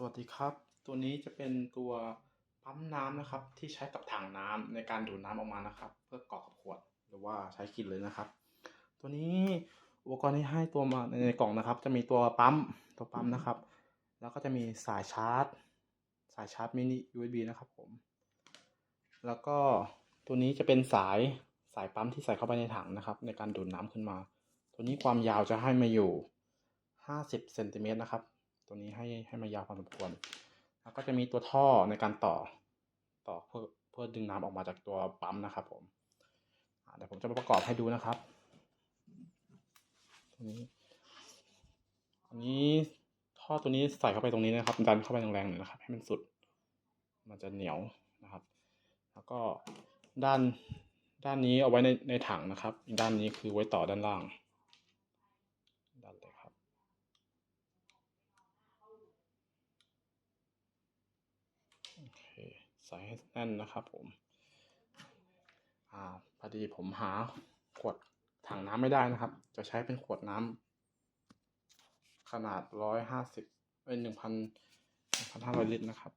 สวัสดีครับ ตัวนี้จะเป็นตัวปั๊มน้ำนะครับ ที่ใช้กับถังน้ำในการดูดน้ำออกมานะครับ เพื่อกรอกกับขวดหรือว่าใช้กินเลยนะครับ ตัวนี้อุปกรณ์ที่ให้ตัวมาในกล่องนะครับ จะมีตัวปั๊มตัวปั๊มนะครับ แล้วก็จะมีสายชาร์จ สายชาร์จมินิ USB นะครับผม แล้วก็ตัวนี้จะเป็นสายสายปั๊มที่ใส่เข้าไปในถังนะครับ ในการดูดน้ำขึ้นมา ตัวนี้ความยาวจะให้มาอยู่ 50เซนติเมตรนะครับ ตัวนี้ให้ให้มายาวพอสมควร แล้วก็จะมีตัวท่อในการต่อต่อเพื่อเพื่อดึงน้ำออกมาจากตัวปั๊มนะครับผมเดี๋ยวผมจะมาประกอบให้ดูนะครับตัวนี้อันนี้ท่อตัวนี้ใส่เข้าไปตรงนี้นะครับ ดันเข้าไปแรงๆหน่อยนะครับ ให้มันสุด มันจะเหนียวนะครับ แล้วก็ด้านด้านนี้เอาไว้ในในถังนะครับ อีกด้านนี้คือไว้ต่อด้านล่างด้านเลยครับ โอ เคใส่ให้แน่นนะครับผม อ่าพอดีผมหาขวดถังน้ำไม่ได้นะครับ จะใช้เป็นขวดน้ำขนาดร้อยห้าสิบเป็นหนึ่งพันหนึ่งพันห้าร้อยลิตรนะครับ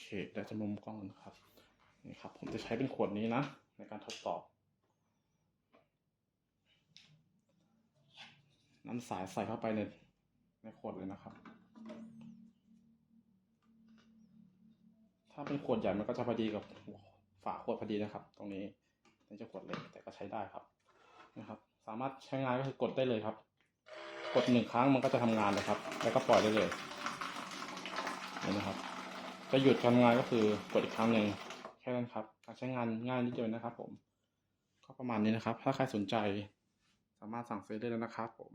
เคเดี๋ยวจะมุมกล้องนะครับนี่ครับ ผมจะใช้เป็นขวดนี้นะ ในการทดสอบ น้ำสายใส่เข้าไปในในขวดเลยนะครับ ถ้าเป็นขวดใหญ่มันก็จะพอดีกับฝาขวดพอดีนะครับ ตรงนี้นี่จะขวดเล็กแต่ก็ใช้ได้ครับนะครับ สามารถใช้งานก็คือกดได้เลยครับ กดหนึ่งครั้งมันก็จะทำงานเลยครับ แล้วก็ปล่อยได้เลยเห็นไหมครับ จะหยุดทำงานก็คือกดอีกครั้งหนึ่งแค่นั้นครับ การใช้งานง่ายนิดเดียวนะครับ ผม ก็ประมาณนี้นะครับ ถ้าใครสนใจ สามารถสั่งซื้อได้แล้วนะครับ ผม